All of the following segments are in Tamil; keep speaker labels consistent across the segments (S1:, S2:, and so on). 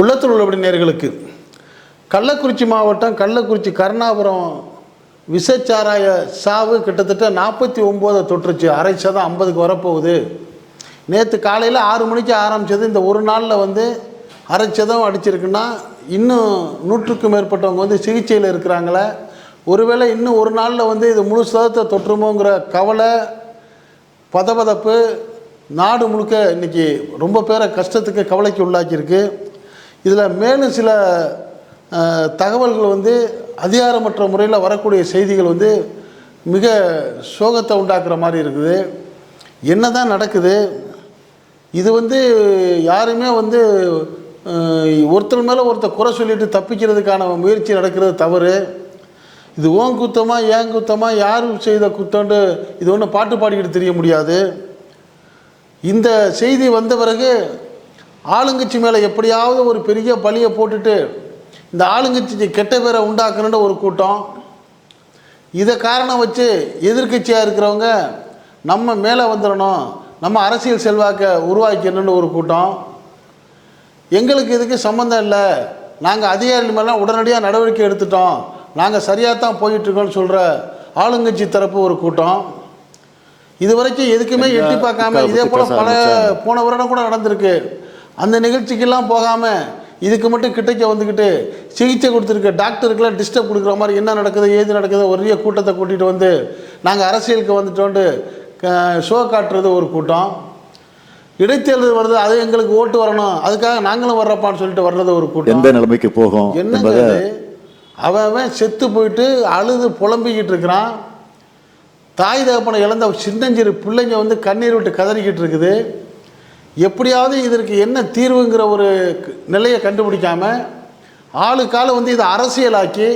S1: உள்ளத்தில் உள்ளபடி நேர்களுக்கு கள்ளக்குறிச்சி மாவட்டம் கள்ளக்குறிச்சி கருணாபுரம் விசச்சாராய சாவு கிட்டத்தட்ட நாற்பத்தி ஒம்போதை தொற்றுச்சு. அரை சதம் ஐம்பதுக்கு வரப்போகுது. நேற்று காலையில் ஆறு மணிக்கு ஆரம்பித்தது இந்த ஒரு நாளில் வந்து அரை சதம் அடிச்சிருக்குன்னா இன்னும் நூற்றுக்கும் மேற்பட்டவங்க வந்து சிகிச்சையில் இருக்கிறாங்களே. ஒருவேளை இன்னும் ஒரு நாளில் வந்து இது முழு சதத்தை தொற்றுமோங்கிற கவலை பதபதப்பு நாடு முழுக்க இன்னைக்கு ரொம்ப பேரை கஷ்டத்துக்கு கவலைக்கு உள்ளாக்கியிருக்கு. இதில் மேலும் சில தகவல்கள் வந்து அதிகாரமற்ற முறையில் வரக்கூடிய செய்திகள் வந்து மிக சோகத்தை உண்டாக்குற மாதிரி இருக்குது. என்ன தான் நடக்குது? இது வந்து யாருமே வந்து ஒருத்தர் மேலே ஒருத்தர் குறை சொல்லிட்டு தப்பிக்கிறதுக்கான முயற்சி நடக்கிறது தவறு. இது ஓன் குத்தமா ஏன் குத்தமா யார் செய்த குத்தம்னு இது ஒன்றும் பாட்டு பாடிக்கிட்டு தெரிய முடியாது. இந்த செய்தி வந்த பிறகு ஆளுங்கட்சி மேலே எப்படியாவது ஒரு பெரிய பழியை போட்டுட்டு இந்த ஆளுங்கட்சிக்கு கெட்ட பேரை உண்டாக்கணுன்ற ஒரு கூட்டம். இதை காரணம் வச்சு எதிர்க்கட்சியாக இருக்கிறவங்க நம்ம மேலே வந்துடணும் நம்ம அரசியல் செல்வாக்கை உருவாக்கணும்னு ஒரு கூட்டம். எங்களுக்கு இதுக்கு சம்மந்தம் இல்லை. நாங்கள் அதிகாரிகள் மேலாம் உடனடியாக நடவடிக்கை எடுத்துட்டோம். நாங்கள் சரியாக தான் போயிட்டுருக்கோம்னு சொல்கிற ஆளுங்கட்சி தரப்பு ஒரு கூட்டம். இது வரைக்கும் எதுக்குமே எட்டி பார்க்காம இதே போல் பல போன வருடம் கூட நடந்திருக்கு. அந்த நிகழ்ச்சிக்கெல்லாம் போகாமல் இதுக்கு மட்டும் கிட்டக்க வந்துக்கிட்டு சிகிச்சை கொடுத்துருக்க டாக்டருக்கெல்லாம் டிஸ்டர்ப் கொடுக்குற மாதிரி என்ன நடக்குது ஏது நடக்குது ஒரே கூட்டத்தை கூட்டிகிட்டு வந்து நாங்கள் அரசியலுக்கு வந்துட்டோன்ட்டு ஷோ காட்டுறது ஒரு கூட்டம். இடைத்தேர்தல் வருது அது எங்களுக்கு ஓட்டு வரணும் அதுக்காக நாங்களும் வர்றப்பான்னு சொல்லிட்டு வர்றது ஒரு கூட்டம்.
S2: எந்த நிலைமைக்கு போகும்?
S1: அவன் அவன் செத்து போயிட்டு அழுது புலம்பிக்கிட்டு இருக்கிறான். தாய் தகப்பனை இழந்த சின்னஞ்சிறு பிள்ளைங்க வந்து கண்ணீர் விட்டு கதறிக்கிட்டு இருக்குது. எப்படியாவது இதற்கு என்ன தீர்வுங்கிற ஒரு நிலையை கண்டுபிடிக்காமல் ஆளுக்கால வந்து இதை அரசியலாக்கி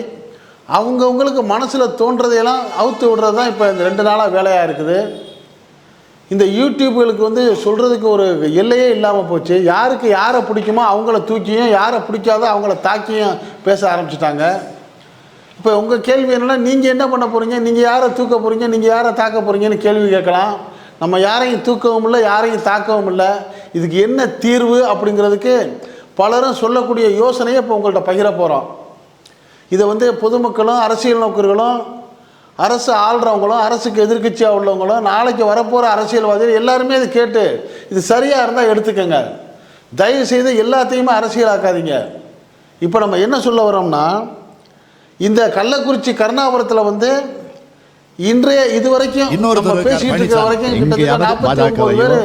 S1: அவங்கவுங்களுக்கு மனசில் தோன்றதையெல்லாம் அவுத்து விடுறது தான் இப்போ இந்த ரெண்டு நாளாக வேலையாக இருக்குது. இந்த யூடியூப்களுக்கு வந்து சொல்கிறதுக்கு ஒரு எல்லையே இல்லாமல் போச்சு. யாருக்கு யாரை பிடிக்குமோ அவங்கள தூக்கியும் யாரை பிடிக்காதோ அவங்கள தாக்கியும் பேச ஆரம்பிச்சிட்டாங்க. இப்போ உங்கள் கேள்வி என்னென்னா நீங்கள் என்ன பண்ண போகிறீங்க நீங்கள் யாரை தூக்க போகிறீங்க நீங்கள் யாரை தாக்க போகிறீங்கன்னு கேள்வி கேட்கலாம். நம்ம யாரையும் தூக்கவும் இல்லை யாரையும் தாக்கவும் இல்லை. இதுக்கு என்ன தீர்வு அப்படிங்கிறதுக்கு பலரும் சொல்லக்கூடிய யோசனையை இப்போ உங்கள்கிட்ட பகிர போகிறோம் இதை வந்து பொதுமக்களும் அரசியல் நோக்கர்களும் அரசு ஆள்றவங்களும் அரசுக்கு எதிர்க்கட்சியாக உள்ளவங்களும் நாளைக்கு வரப்போகிற அரசியல்வாதிகள் எல்லாருமே இதை கேட்டு இது சரியாக இருந்தால் எடுத்துக்கோங்க. தயவு செய்து எல்லாத்தையுமே அரசியலாக்காதீங்க. இப்போ நம்ம என்ன சொல்ல வரோம்னா இந்த கள்ளக்குறிச்சி கருணாபுரத்தில் வந்து இன்றைய இது வரைக்கும்
S3: இருக்கார்,
S1: பேசிட்டு இருக்கிற. வரைக்கும் கிட்டத்தட்ட நாற்பத்தி ஒன்பது? பேர்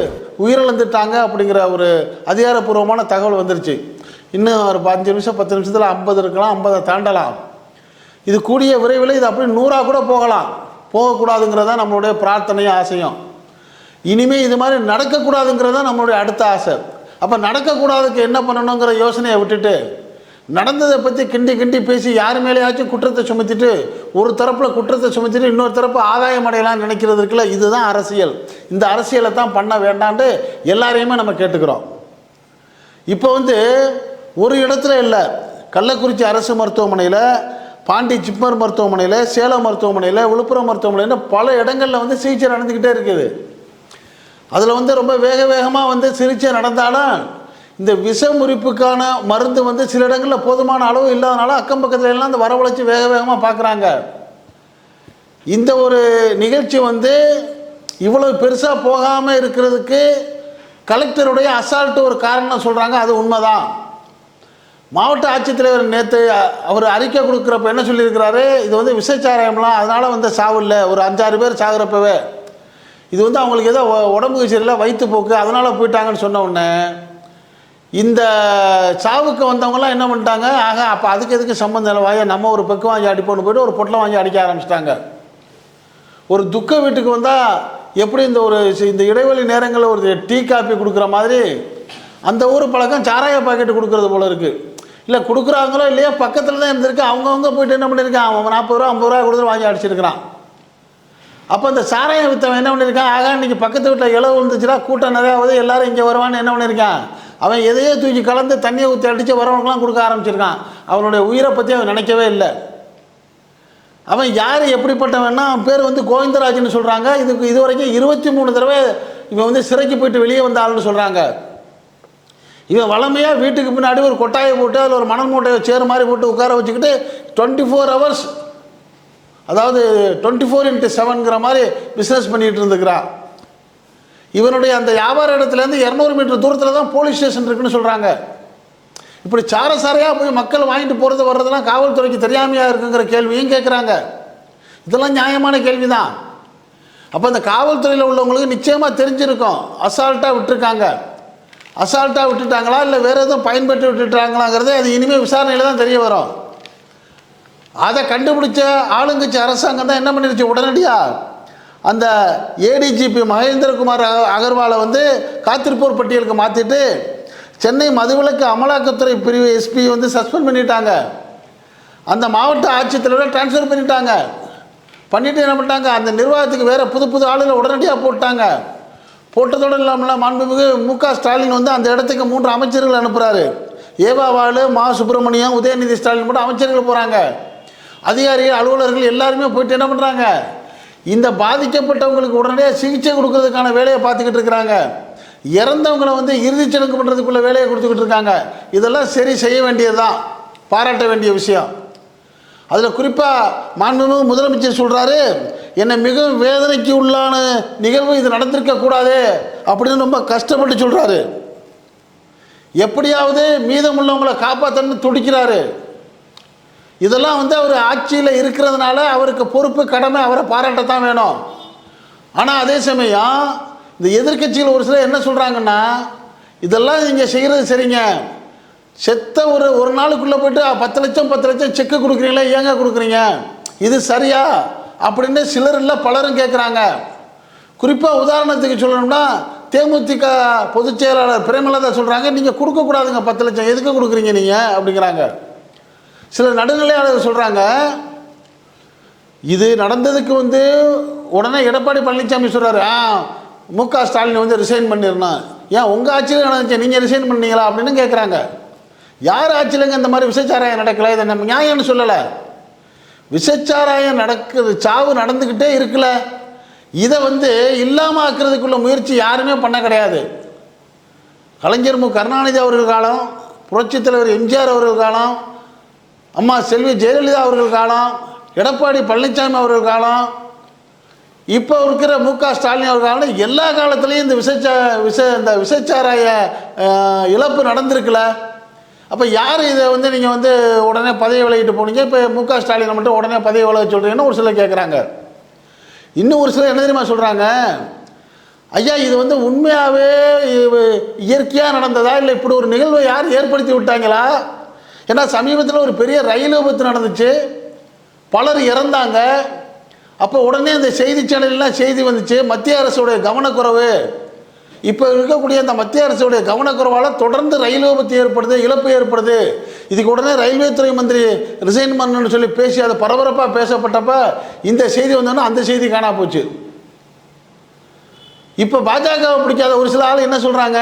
S1: உயிரிழந்துட்டாங்க அப்படிங்கிற ஒரு அதிகாரப்பூர்வமான தகவல் வந்துருச்சு. இன்னும் ஒரு அஞ்சு நிமிஷம் பத்து நிமிஷத்தில் ஐம்பது இருக்கலாம் ஐம்பதை தாண்டலாம். இது கூடிய விரைவில் இது அப்படி நூறாக கூட போகலாம். போகக்கூடாதுங்கிறது தான் நம்மளுடைய பிரார்த்தனையும் ஆசையும். இனிமேல் இது மாதிரி நடக்கக்கூடாதுங்கிறது தான் நம்மளுடைய அடுத்த ஆசை. அப்போ நடக்கக்கூடாதுக்கு என்ன பண்ணணுங்கிற யோசனையை விட்டுட்டு நடந்ததை பற்றி கிண்டி கிண்டி பேசி யார் மேலேயாச்சும் குற்றத்தை சுமத்திட்டு ஒரு தரப்பில் குற்றத்தை சுமத்திட்டு இன்னொரு தரப்பு ஆதாயம் அடையலாம்னு நினைக்கிறது இருக்குல்ல இதுதான் அரசியல். இந்த அரசியலை தான் பண்ண வேண்டான்ட்டு எல்லாரையுமே நம்ம கேட்டுக்கிறோம். இப்போ வந்து ஒரு இடத்துல இல்லை கள்ளக்குறிச்சி அரசு மருத்துவமனையில் பாண்டி ஜிப்மர் மருத்துவமனையில் சேலம் மருத்துவமனையில் விழுப்புரம் மருத்துவமனையில் பல இடங்களில் வந்து சிகிச்சை நடந்துக்கிட்டே இருக்குது. அதில் வந்து ரொம்ப வேக வேகமாக வந்து சிகிச்சை நடந்தாலும் இந்த விஷ முறிப்புக்கான மருந்து வந்து சில இடங்களில் போதுமான அளவு இல்லாதனால அக்கம் பக்கத்துல எல்லாம் அந்த வரவழைச்சி வேக வேகமாக பார்க்குறாங்க இந்த ஒரு நிகழ்ச்சி வந்து இவ்வளோ பெருசாக போகாமல் இருக்கிறதுக்கு கலெக்டருடைய அசால்ட்டு ஒரு காரணம் சொல்கிறாங்க அது உண்மைதான். மாவட்ட ஆட்சித்தலைவர் நேற்று அவர் அறிக்கை கொடுக்குறப்ப என்ன சொல்லியிருக்கிறாரு? இது வந்து விசைச்சாராயம்லாம் அதனால் வந்து சாவு இல்லை. ஒரு அஞ்சாறு பேர் சாகுறப்பவே. இது வந்து அவங்களுக்கு ஏதோ உடம்புக்கு சரியில்லை வயிற்றுப்போக்கு அதனால் போயிட்டாங்கன்னு சொன்ன உடனே இந்த சாவுக்கு வந்தவங்கலாம் என்ன பண்ணிட்டாங்க? ஆக அப்போ அதுக்கு எதுக்கு சம்மந்தம் இல்லை? வாயா நம்ம ஒரு பெக்கு வாங்கி அடிப்போன்னு போயிட்டு ஒரு பொட்டலை வாங்கி அடிக்க ஆரம்பிச்சிட்டாங்க. ஒரு துக்க வீட்டுக்கு வந்தால் எப்படி இந்த ஒரு இந்த இடைவெளி நேரங்களில் ஒரு டீ காப்பி கொடுக்குற மாதிரி அந்த ஊர் பழக்கம் சாராய பாக்கெட்டு கொடுக்குறது போல இருக்குது இல்லை கொடுக்குறாங்களோ இல்லையா பக்கத்தில் தான் இருந்திருக்கு. அவங்கவுங்க போயிட்டு என்ன பண்ணியிருக்கான் அவன் நாற்பது ரூபா ஐம்பது ரூபா கொடுத்து வாங்கி அடிச்சிருக்கிறான். அப்போ இந்த சாராயம் வித்தவன் என்ன பண்ணியிருக்கான் ஆகா இன்றைக்கி பக்கத்து வீட்டில் இளவு வந்துச்சுன்னா கூட்டம் நிறையாவது எல்லோரும் இங்கே வருவான்னு என்ன பண்ணியிருக்கான் அவன் எதையோ தூக்கி கலந்து தண்ணியை ஊற்றி அடித்து வரவங்களாம் கொடுக்க ஆரம்பிச்சிருக்கான். அவனுடைய உயிரை பற்றி அவன் நினைக்கவே இல்லை. அவன் யார் எப்படிப்பட்டவன்னா அவன் பேர் வந்து கோவிந்தராஜ்னு சொல்கிறாங்க இதுக்கு இது வரைக்கும் இருபத்தி மூணு தடவை இவன் வந்து சிறைக்கு போயிட்டு வெளியே வந்த ஆள்னு சொல்கிறாங்க இவன் வளமையாக வீட்டுக்கு பின்னாடி ஒரு கொட்டாயை போட்டு அதில் ஒரு மணல் மூட்டையை சேர் மாதிரி போட்டு உட்கார வச்சுக்கிட்டு டுவெண்ட்டி ஃபோர் ஹவர்ஸ் அதாவது டுவெண்ட்டி ஃபோர் இன்ட்டு செவன்கிற மாதிரி பிஸ்னஸ் பண்ணிகிட்டு இருந்துக்கிறான். இவனுடைய அந்த வியாபார இடத்துலேருந்து இரநூறு மீட்டர் தூரத்தில் தான் போலீஸ் ஸ்டேஷன் இருக்குன்னு சொல்கிறாங்க இப்படி சாரசாரையாக போய் மக்கள் வாங்கிட்டு போகிறது வர்றதெல்லாம் காவல்துறைக்கு தெரியாமையாக இருக்குங்கிற கேள்வியும் கேட்குறாங்க இதெல்லாம் நியாயமான கேள்வி தான் அப்போ இந்த காவல்துறையில் உள்ளவங்களுக்கு நிச்சயமாக தெரிஞ்சிருக்கும். அசால்ட்டாக விட்டுருக்காங்க. அசால்ட்டாக விட்டுட்டாங்களா இல்லை வேறு எதுவும் பயன்பட்டு விட்டுட்டாங்களாங்கிறது அது இனிமேல் விசாரணையில் தான் தெரிய வரும். அதை கண்டுபிடிச்ச ஆளுங்கட்சி அரசாங்கம் தான் என்ன பண்ணிருச்சு? உடனடியாக அந்த ஏடிஜிபி மகேந்திரகுமார் அக- அகர்வாலை வந்து காத்திருப்போர் பட்டியலுக்கு மாற்றிட்டு சென்னை மதுவிலக்கு அமலாக்கத்துறை பிரிவு எஸ்பி வந்து சஸ்பெண்ட் பண்ணிட்டாங்க. அந்த மாவட்ட ஆட்சித்தலைவரை ட்ரான்ஸ்ஃபர் பண்ணிட்டாங்க. பண்ணிட்டு என்ன பண்ணிட்டாங்க? அந்த நிர்வாகத்துக்கு வேறு புது புது ஆளுகளை உடனடியாக போட்டாங்க. போட்டதோடு இல்லாமல் மாண்புமிகு மு க ஸ்டாலின் வந்து அந்த இடத்துக்கு மூன்று அமைச்சர்கள் அனுப்புகிறாரு ஏவா ஏவாவாலு மா சுப்பிரமணியம் உதயநிதி ஸ்டாலின் மட்டும் அமைச்சர்கள் போகிறாங்க அதிகாரிகள் அலுவலர்கள் எல்லாருமே போயிட்டு என்ன பண்ணுறாங்க இந்த பாதிக்கப்பட்டவங்களுக்கு உடனே சிகிச்சை கொடுக்கறதுக்கான வேலையை பார்த்துக்கிட்டு இருக்கிறாங்க. இறந்தவங்களை வந்து இறுதிச் சடங்கு பண்ணுறதுக்குள்ள வேலையை கொடுத்துக்கிட்டு இருக்காங்க. இதெல்லாம் சரி செய்ய வேண்டியதுதான். பாராட்ட வேண்டிய விஷயம். அதில் குறிப்பாக மாண்புமிகு முதலமைச்சர் சொல்கிறாரு என்னை மிகவும் வேதனைக்கு உள்ளான நிகழ்வு இது நடந்திருக்க கூடாது அப்படின்னு ரொம்ப கஷ்டப்பட்டு சொல்கிறாரு எப்படியாவது மீதமுள்ளவங்களை காப்பாற்றணும்னு துடிக்கிறாரு. இதெல்லாம் வந்து அவர் ஆட்சியில் இருக்கிறதுனால அவருக்கு பொறுப்பு கடமை அவரை பாராட்டத்தான் வேணும். ஆனால் அதே சமயம் இந்த எதிர்க்கட்சிகள் ஒரு சிலர் என்ன சொல்கிறாங்கன்னா இதெல்லாம் நீங்கள் செய்கிறது சரிங்க. செத்த ஒரு ஒரு நாளுக்குள்ளே போய்ட்டு பத்து லட்சம் பத்து லட்சம் செக்கு கொடுக்குறீங்களா ஏங்க கொடுக்குறீங்க? இது சரியா? அப்படின்னு சிலர் இல்லை பலரும் கேட்குறாங்க குறிப்பாக உதாரணத்துக்கு சொல்லணும்னா தேமுதிக பொதுச் செயலாளர் பிரேமலதா சொல்கிறாங்க நீங்கள் கொடுக்கக்கூடாதுங்க பத்து லட்சம். எதுக்கு கொடுக்குறீங்க நீங்கள் அப்படிங்கிறாங்க. சில நடுநிலையாளர்கள் சொல்கிறாங்க இது நடந்ததுக்கு வந்து உடனே எடப்பாடி பழனிசாமி சொல்கிறாரு ஆ மு க ஸ்டாலின் வந்து ரிசைன் பண்ணிடணும். ஏன் உங்கள் ஆட்சியில் நடந்துச்சு நீங்கள் ரிசைன் பண்ணீங்களா அப்படின்னு கேட்குறாங்க யார் ஆட்சியிலங்க இந்த மாதிரி விசைச்சாராயம் நடக்கல? இதை நம்ம நியாயம்னு சொல்லலை. விசச்சாராயம் நடக்குது சாவு நடந்துக்கிட்டே இருக்குல்ல. இதை வந்து இல்லாமல் ஆக்குறதுக்குள்ள முயற்சி யாருமே பண்ண கிடையாது. கலைஞர் மு கருணாநிதி அவர்கள் காலம் புரட்சித் தலைவர் எம்ஜிஆர் அவர்கள் காலம் அம்மா செல்வி ஜெயலலிதா அவர்கள் காலம் எடப்பாடி பழனிசாமி அவர்கள் காலம் இப்போ இருக்கிற மு க ஸ்டாலின் அவர்கள் காலம் எல்லா காலத்துலேயும் இந்த விசச்சா விச இந்த விசச்சாராய இழப்பு நடந்திருக்குல்ல அப்போ யார் இதை வந்து நீங்கள் வந்து உடனே பதவி விலகிட்டு போனீங்க? இப்போ மு க ஸ்டாலினை மட்டும் உடனே பதவி விலக சொல்கிறீங்கன்னு ஒரு சிலர் கேட்குறாங்க இன்னும் ஒரு சிலர் என்ன தெரியுமா சொல்கிறாங்க ஐயா இது வந்து உண்மையாகவே இயற்கையாக நடந்ததா? இல்லை இப்படி ஒரு நிகழ்வை யார் ஏற்படுத்தி விட்டாங்களா? ஏன்னா சமீபத்தில் ஒரு பெரிய ரயில் விபத்து நடந்துச்சு. பலர் இறந்தாங்க. அப்போ உடனே இந்த செய்தி சேனல்லாம் செய்தி வந்துச்சு. மத்திய அரசுடைய கவனக்குறைவு. இப்போ இருக்கக்கூடிய அந்த மத்திய அரசுடைய கவனக்குறைவால் தொடர்ந்து ரயில் விபத்து ஏற்படுது இழப்பு ஏற்படுது. இதுக்கு உடனே ரயில்வே துறை மந்திரி ரிசைன் பண்ணணும்னு சொல்லி பேசி அதை பரபரப்பாக பேசப்பட்டப்ப இந்த செய்தி வந்தோன்னா அந்த செய்தி காணா போச்சு. இப்போ பாஜகவை பிடிக்காத ஒரு சில ஆள் என்ன சொல்கிறாங்க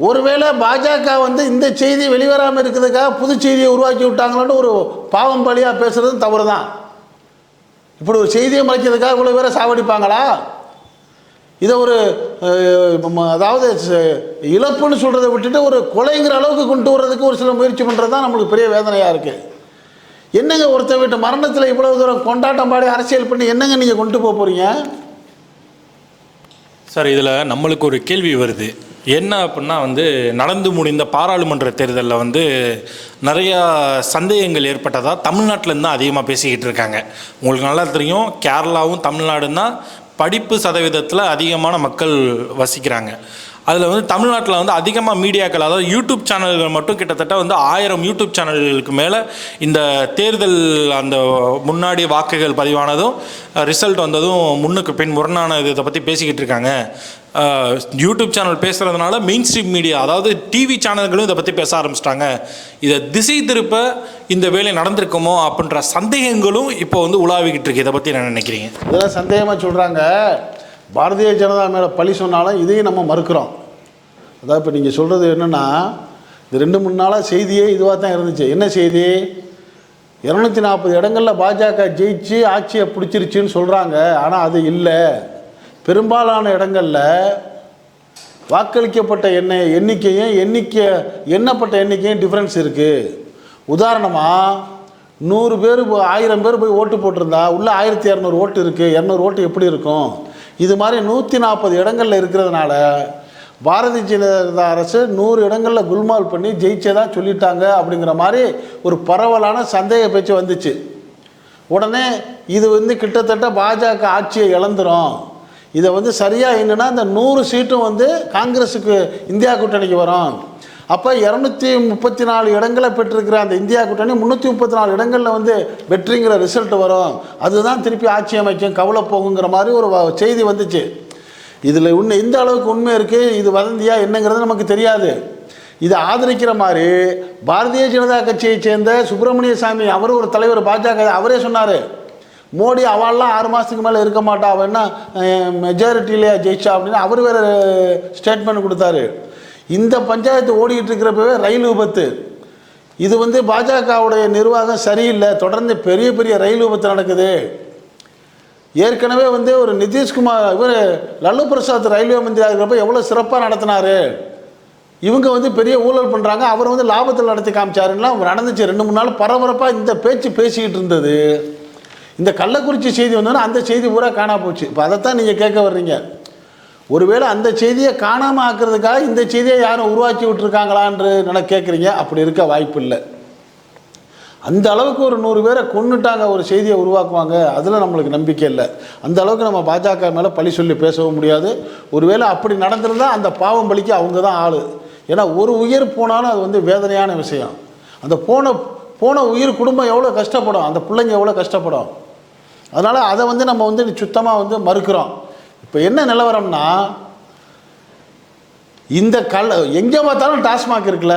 S1: ஒருவேளை பாஜக வந்து இந்த செய்தி வெளிவராமல் இருக்கிறதுக்காக புது செய்தியை உருவாக்கி விட்டாங்களோன்னு ஒரு பாவம் பழியாக பேசுகிறதும் தவறு தான் இப்படி ஒரு செய்தியை மறைக்கிறதுக்காக இவ்வளோ பேரை சாவடிப்பாங்களா? இதை ஒரு அதாவது இழப்புன்னு சொல்கிறத விட்டுட்டு ஒரு கொலைங்கிற அளவுக்கு கொண்டு வர்றதுக்கு ஒரு சில முயற்சி பண்ணுறது தான் நம்மளுக்கு பெரிய வேதனையாக இருக்குது என்னங்க ஒருத்தர் வீட்டு மரணத்தில் இவ்வளோ தூரம் கொண்டாட்டம் பாடி அரசியல் பண்ணி என்னங்க நீங்கள் கொண்டு போக போகிறீங்க
S2: சார் இதில் நம்மளுக்கு ஒரு கேள்வி வருது. என்ன அப்படின்னா வந்து நடந்து முடிந்த பாராளுமன்ற தேர்தலில் வந்து நிறையா சந்தேகங்கள் ஏற்பட்டதாக தமிழ்நாட்டிலேருந்து தான் அதிகமாக பேசிக்கிட்டு இருக்காங்க. உங்களுக்கு நல்லா தெரியும் கேரளாவும் தமிழ்நாடும் தான் படிப்பு சதவீதத்தில் அதிகமான மக்கள் வசிக்கிறாங்க. அதில் வந்து தமிழ்நாட்டில் வந்து அதிகமாக மீடியாக்கள் அதாவது யூடியூப் சேனல்கள் மட்டும் கிட்டத்தட்ட வந்து ஆயிரம் யூடியூப் சேனல்களுக்கு மேலே இந்த தேர்தல் அந்த முன்னாடி வாக்குகள் பதிவானதும் ரிசல்ட் வந்ததும் முன்னுக்கு பின் முரணான இதை பற்றி பேசிக்கிட்டு இருக்காங்க. யூடியூப் சேனல் பேசுகிறதுனால மெயின் ஸ்ட்ரீம் மீடியா அதாவது டிவி சேனல்களும் இதை பற்றி பேச ஆரம்பிச்சிட்டாங்க. இதை திசை திருப்ப இந்த வேலை நடந்திருக்குமோ அப்படின்ற சந்தேகங்களும் இப்போ வந்து உலாவிக்கிட்டு இருக்கு. இதை பற்றி என்ன நினைக்கிறீங்க?
S1: இதெல்லாம் சந்தேகமாக சொல்கிறாங்க பாரதிய ஜனதா மேலே பழி சொன்னாலும் இதையும் நம்ம மறுக்கிறோம். அதாவது இப்போ நீங்கள் சொல்கிறது என்னென்னா இந்த ரெண்டு மூணு நாளாக செய்தியே இதுவாக தான் இருந்துச்சு. என்ன செய்தி? இரநூத்தி நாற்பது இடங்களில் பாஜக ஜெயிச்சு ஆட்சியை பிடிச்சிருச்சுன்னு சொல்கிறாங்க ஆனால் அது இல்லை. பெரும்பாலான இடங்களில் வாக்களிக்கப்பட்ட எண்ணெய் எண்ணிக்கையும் எண்ணிக்கை எண்ணப்பட்ட எண்ணிக்கையும் டிஃப்ரென்ஸ் இருக்குது உதாரணமாக நூறு பேர் ஆயிரம் பேர் போய் ஓட்டு போட்டிருந்தா உள்ளே ஆயிரத்தி இரநூறு ஓட்டு இருக்குது இரநூறு ஓட்டு எப்படி இருக்கும்? இது மாதிரி நூற்றி நாற்பது இடங்களில் இருக்கிறதுனால பாரதிய ஜனதா அரசு நூறு இடங்களில் குல்மால் பண்ணி ஜெயிச்சதா சொல்லிட்டாங்க அப்படிங்கிற மாதிரி ஒரு பரவலான சந்தேக பேச்சு வந்துச்சு. உடனே இது வந்து கிட்டத்தட்ட பாஜக ஆட்சியை இழந்துரும். இதை வந்து சரியாக என்னென்னா இந்த நூறு சீட்டும் வந்து காங்கிரஸுக்கு இந்தியா கூட்டணிக்கு வரும். அப்போ இரநூத்தி முப்பத்தி நாலு இடங்களை பெற்றிருக்கிற அந்த இந்தியா கூட்டணி முந்நூற்றி முப்பத்தி நாலு இடங்களில் வந்து வெற்றிங்கிற ரிசல்ட் வரும். அதுதான் திருப்பி ஆட்சி அமைக்கும் கவலை போகுங்கிற மாதிரி ஒரு செய்தி வந்துச்சு. இதில் உண்மை எந்த அளவுக்கு உண்மை இருக்குது இது வதந்தியா என்னங்கிறது நமக்கு தெரியாது. இதை ஆதரிக்கிற மாதிரி பாரதிய ஜனதா கட்சியை சேர்ந்த சுப்பிரமணிய சாமி அவர் ஒரு தலைவர் பாஜக அவரே சொன்னார். மோடி அவள்லாம் ஆறு மாதத்துக்கு மேலே இருக்க மாட்டா அவன் என்ன மெஜாரிட்டியிலே ஜெயிச்சா அப்படின்னு அவர் வேறு ஸ்டேட்மெண்ட் கொடுத்தாரு. இந்த பஞ்சாயத்து ஓடிக்கிட்டு இருக்கிறப்பவே ரயில் விபத்து. இது வந்து பாஜகவுடைய நிர்வாகம் சரியில்லை. தொடர்ந்து பெரிய பெரிய ரயில் விபத்து நடக்குது. ஏற்கனவே வந்து ஒரு நிதிஷ்குமார் இவர் லல்லு பிரசாத் ரயில்வே மந்திரியாக இருக்கிறப்ப எவ்வளோ சிறப்பாக நடத்தினாரு. இவங்க வந்து பெரிய ஊழல் பண்ணுறாங்க அவர் வந்து லாபத்தில் நடத்தி காமிச்சாருலாம் நடந்துச்சு. ரெண்டு மூணு நாள் பரபரப்பாக இந்த பேச்சு பேசிக்கிட்டு இருந்தது. இந்த கள்ளக்குறிச்சி செய்தி வந்தோன்னா அந்த செய்தி பூரா காணா போச்சு. இப்போ அதைத்தான் நீங்கள் கேட்க வர்றீங்க. ஒருவேளை அந்த செய்தியை காணாமல் ஆக்கிறதுக்காக இந்த செய்தியை யாரும் உருவாக்கி விட்டுருக்காங்களான்னு நினை கேட்குறீங்க அப்படி இருக்க வாய்ப்பு இல்லை அந்த அளவுக்கு ஒரு நூறு பேரை கொன்னுட்டாங்க ஒரு செய்தியை உருவாக்குவாங்க. அதில் நம்மளுக்கு நம்பிக்கை இல்லை. அந்த அளவுக்கு நம்ம பாஜக மேலே பழி சொல்லி பேசவும் முடியாது. ஒருவேளை அப்படி நடந்திருந்தால் அந்த பாவம் பலிக்கு அவங்க தான் ஆள். ஏன்னா ஒரு உயிர் போனாலும் அது வந்து வேதனையான விஷயம். அந்த போன போன உயிர் குடும்பம் எவ்வளோ கஷ்டப்படும். அந்த பிள்ளைங்க எவ்வளோ கஷ்டப்படும். அதனால் அதை வந்து நம்ம வந்து சுத்தமாக வந்து மறுக்கிறோம். இப்போ என்ன நிலவரம்னா இந்த கல் எங்கே பார்த்தாலும் டாஸ்மாக் இருக்குல்ல.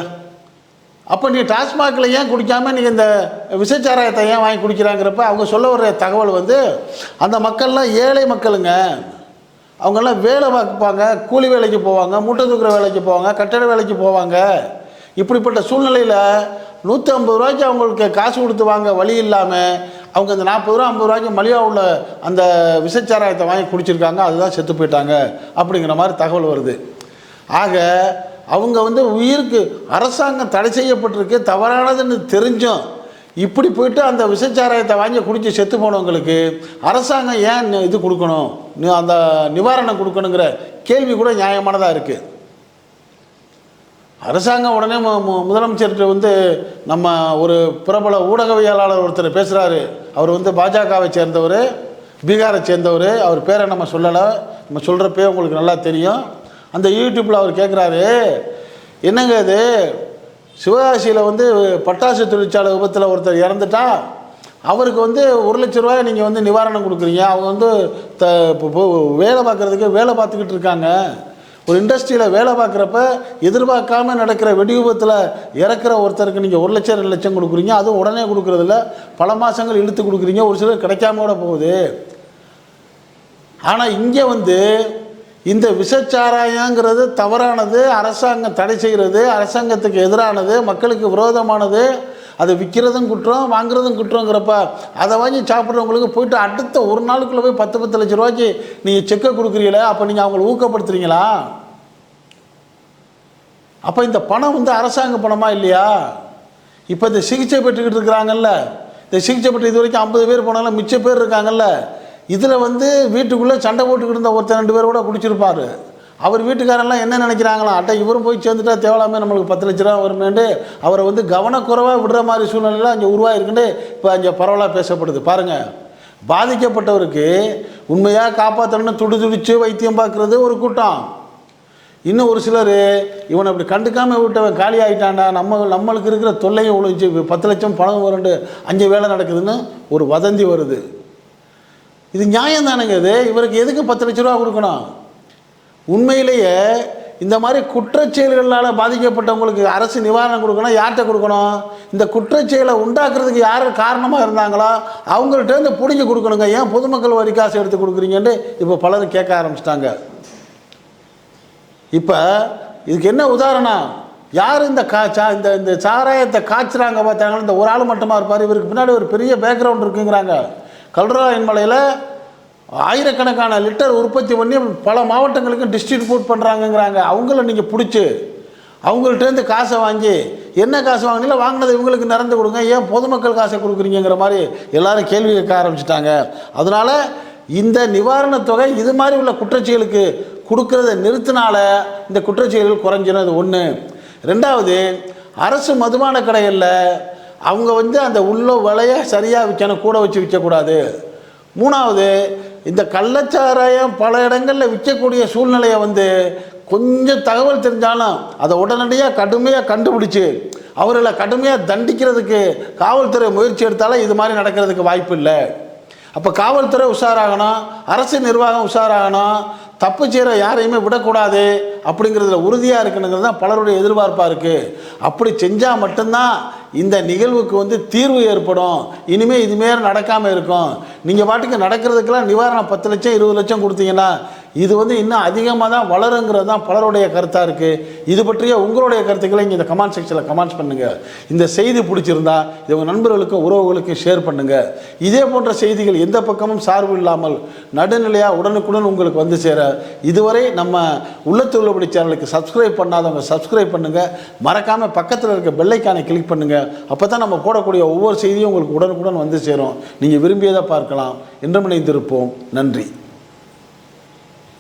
S1: அப்போ நீ டாஸ்மாகில் ஏன் குடிக்காமல் நீங்கள் இந்த விசைச்சாராயத்தை ஏன் வாங்கி குடிக்கிறாங்கிறப்ப அவங்க சொல்ல வர தகவல் வந்து அந்த மக்கள்லாம் ஏழை மக்களுங்க. அவங்கெல்லாம் வேலை பார்ப்பாங்க கூலி வேலைக்கு போவாங்க மூட்டை தூக்குற வேலைக்கு போவாங்க கட்டட வேலைக்கு போவாங்க. இப்படிப்பட்ட சூழ்நிலையில் நூற்றி ஐம்பது ரூபாய்க்கு அவங்களுக்கு காசு கொடுத்து வாங்க வழி இல்லாமல் அவங்க அந்த நாற்பது ரூபா ஐம்பது ரூபாய்க்கு மலிவாக உள்ள அந்த விஷச்சாராயத்தை வாங்கி குடிச்சிருக்காங்க அதுதான் செத்து போயிட்டாங்க அப்படிங்கிற மாதிரி தகவல் வருது. ஆக அவங்க வந்து உயிருக்கு அரசாங்கம் தடை செய்யப்பட்டிருக்கு தவறானதுன்னு தெரிஞ்சும் இப்படி போயிட்டு அந்த விஷச்சாராயத்தை வாங்கி குடித்து செத்து போனவங்களுக்கு அரசாங்கம் ஏன் இது கொடுக்கணும்? அந்த நிவாரணம் கொடுக்கணுங்கிற கேள்வி கூட நியாயமானதாக இருக்குது அரசாங்கம் உடனே மு- மு- முதலமைச்சர்கிட்ட வந்து நம்ம ஒரு பிரபல ஊடகவியலாளர் ஒருத்தர் பேசுகிறாரு அவர் வந்து பாஜகவை சேர்ந்தவர் பீகாரை சேர்ந்தவர் அவர் பேரை நம்ம சொல்லலை. நம்ம சொல்கிறப்பே உங்களுக்கு நல்லா தெரியும். அந்த யூடியூப்பில் அவர் கேட்குறாரு என்னங்க இது? சிவகாசியில் வந்து பட்டாசு தொழிற்சாலை விபத்தில் ஒருத்தர் இறந்துட்டா? அவருக்கு வந்து ஒரு லட்ச ரூபாய் நீங்கள் வந்து நிவாரணம் கொடுக்குறீங்க. அவங்க வந்து த இப்போ வேலை பார்க்குறதுக்கு வேலை பார்த்துக்கிட்டு இருக்காங்க. ஒரு இண்டஸ்ட்ரியில் வேலை பார்க்குறப்ப எதிர்பார்க்காம நடக்கிற வெடி விபத்தில் இறக்குற ஒருத்தருக்கு நீங்கள் ஒரு லட்சம் ரெண்டு லட்சம் கொடுக்குறீங்க. அதுவும் உடனே கொடுக்குறதில்ல. பல மாதங்கள் இழுத்து கொடுக்குறீங்க. ஒரு சிலர் கிடைக்காம கூட போகுது. ஆனால் இங்கே வந்து இந்த விஷச்சாராயங்கிறது தவறானது. அரசாங்கம் தடை செய்கிறது அரசாங்கத்துக்கு எதிரானது மக்களுக்கு விரோதமானது. அதை விற்கிறதும் குற்றம் வாங்குறதும் குற்றங்கிறப்ப அதை வாங்கி சாப்பிட்றவங்களுக்கு போயிட்டு அடுத்த ஒரு நாளுக்குள்ளே போய் பத்து பத்து லட்ச ரூபாய்க்கு நீங்கள் செக்கை கொடுக்குறீங்களே அப்போ நீங்கள் அவங்கள ஊக்கப்படுத்துறீங்களா? அப்போ இந்த பணம் வந்து அரசாங்க பணமாக இல்லையா? இப்போ இந்த சிகிச்சை பெற்றுக்கிட்டு இருக்கிறாங்கல்ல இந்த சிகிச்சை பெற்று இது வரைக்கும் ஐம்பது பேர் போனாலும் மிச்ச பேர் இருக்காங்கல்ல இதில் வந்து வீட்டுக்குள்ளே சண்டை போட்டுக்கிட்டு இருந்த ஒருத்தர் ரெண்டு பேர் கூட குடிச்சிருப்பாரு. அவர் வீட்டுக்காரெல்லாம் என்ன நினைக்கிறாங்களாம் அட்டை இவரும் போய் சேர்ந்துட்டா தேவலாமே நம்மளுக்கு பத்து லட்ச ரூபா வருமேண்டு அவரை வந்து கவனக்குறைவாக விடுற மாதிரி சூழ்நிலைலாம் அங்கே உருவாயிருக்குன்னு இப்போ அங்கே பரவலாக பேசப்படுது. பாருங்கள் பாதிக்கப்பட்டவருக்கு உண்மையாக காப்பாற்றணும்னு துடி துடிச்சு வைத்தியம் பார்க்குறது ஒரு கூட்டம். இன்னும் ஒரு சிலர் இவனை அப்படி கண்டுக்காமல் விட்டவன் காலி ஆகிட்டான்டா நம்ம நம்மளுக்கு இருக்கிற தொல்லையும் ஒழிச்சு பத்து லட்சம் பணம் வருண்டு அஞ்சு வேலை நடக்குதுன்னு ஒரு வதந்தி வருது. இது நியாயம் தானேங்க இது? இவருக்கு எதுக்கு பத்து லட்ச ரூபா கொடுக்கணும்? உண்மையிலேயே இந்த மாதிரி குற்றச்செயல்களால் பாதிக்கப்பட்டவங்களுக்கு அரசு நிவாரணம் கொடுக்கணும் யார்கிட்ட கொடுக்கணும்? இந்த குற்றச்செயலை உண்டாக்குறதுக்கு யார் காரணமாக இருந்தாங்களோ? அவங்கள்ட்ட இருந்து பிடிங்கி கொடுக்கணுங்க. ஏன் பொதுமக்கள் வரி காசு எடுத்து கொடுக்குறீங்கன்னு இப்போ பலரும் கேட்க ஆரம்பிச்சிட்டாங்க. இப்போ இதுக்கு என்ன உதாரணம்? யார் இந்த கா சா இந்த இந்த சாராயத்தை காய்ச்சுறாங்க பார்த்தாங்கன்னா இந்த ஒரு ஆள் மட்டுமா இருப்பார். இவருக்கு பின்னாடி ஒரு பெரிய பேக்ரவுண்ட் இருக்குங்கிறாங்க. கல்ராயன் மலையில் ஆயிரக்கணக்கான லிட்டர் உற்பத்தி பண்ணி பல மாவட்டங்களுக்கு டிஸ்ட்ரிபியூட் பண்ணுறாங்கங்கிறாங்க அவங்கள நீங்கள் பிடிச்சி அவங்கள்ட்டேருந்து காசை வாங்கி என்ன காசு வாங்கினீங்களோ வாங்கினதை இவங்களுக்கு நிறந்து கொடுங்க. ஏன் பொதுமக்கள் காசை கொடுக்குறீங்கிற மாதிரி எல்லாரும் கேள்வி கேட்க ஆரம்பிச்சிட்டாங்க. அதனால் இந்த நிவாரணத் தொகை இது மாதிரி உள்ள குற்றச்செயலுக்கு கொடுக்கறத நிறுத்தினால இந்த குற்றச்செயல்கள் குறைஞ்சிடும் அது ஒன்று ரெண்டாவது அரசு மதுபான கடைகளில் அவங்க வந்து அந்த உள்ள விலையை சரியாக விற்கணும் கூட வச்சு விற்கக்கூடாது மூணாவது இந்த கள்ளச்சாராயம் பல இடங்களில் விற்கக்கூடிய சூழ்நிலையை வந்து கொஞ்சம் தகவல் தெரிஞ்சாலும் அதை உடனடியாக கடுமையாக கண்டுபிடிச்சி அவர்களை கடுமையாக தண்டிக்கிறதுக்கு காவல்துறை முயற்சி எடுத்தாலும் இது மாதிரி நடக்கிறதுக்கு வாய்ப்பு இல்லை. அப்போ காவல்துறை உஷாராகணும் அரசு நிர்வாகம் உஷாராகணும் தப்பு செய்கிற யாரையுமே விடக்கூடாது அப்படிங்கிறதுல உறுதியாக இருக்கணுங்கிறது தான் பலருடைய எதிர்பார்ப்பாக இருக்குது அப்படி செஞ்சால் மட்டும்தான் இந்த நிகழ்வுக்கு வந்து தீர்வு ஏற்படும். இனிமேல் இதுமாரி நடக்காமல் இருக்கும். நீங்கள் பாட்டுக்கு நடக்கிறதுக்கெல்லாம் நிவாரணம் பத்து லட்சம் இருபது லட்சம் கொடுத்தீங்கன்னா இது வந்து இன்னும் அதிகமாக தான் வளருங்கிறது தான் பலருடைய கருத்தாக இருக்குது இது பற்றிய உங்களுடைய கருத்துக்களை இங்கே இந்த கமெண்ட் செக்ஷனில் கமெண்ட்ஸ் பண்ணுங்கள் இந்த செய்தி பிடிச்சிருந்தா இது உங்கள் நண்பர்களுக்கும் உறவுகளுக்கும் ஷேர் பண்ணுங்கள் இதே போன்ற செய்திகள் எந்த பக்கமும் சார்பு இல்லாமல் நடுநிலையாக உடனுக்குடன் உங்களுக்கு வந்து சேர இதுவரை நம்ம உள்ளத்து உள்ளபடி சேனலுக்கு சப்ஸ்கிரைப் பண்ணாதவங்க சப்ஸ்கிரைப் பண்ணுங்கள் மறக்காமல் பக்கத்தில் இருக்க பெல்லைக்கானை கிளிக் பண்ணுங்கள் அப்போ தான் நம்ம போடக்கூடிய ஒவ்வொரு செய்தியும் உங்களுக்கு உடனுக்குடன் வந்து சேரும். நீங்கள் விரும்பியதை பார்க்கலாம். என்றும் இணைந்திருப்போம். நன்றி.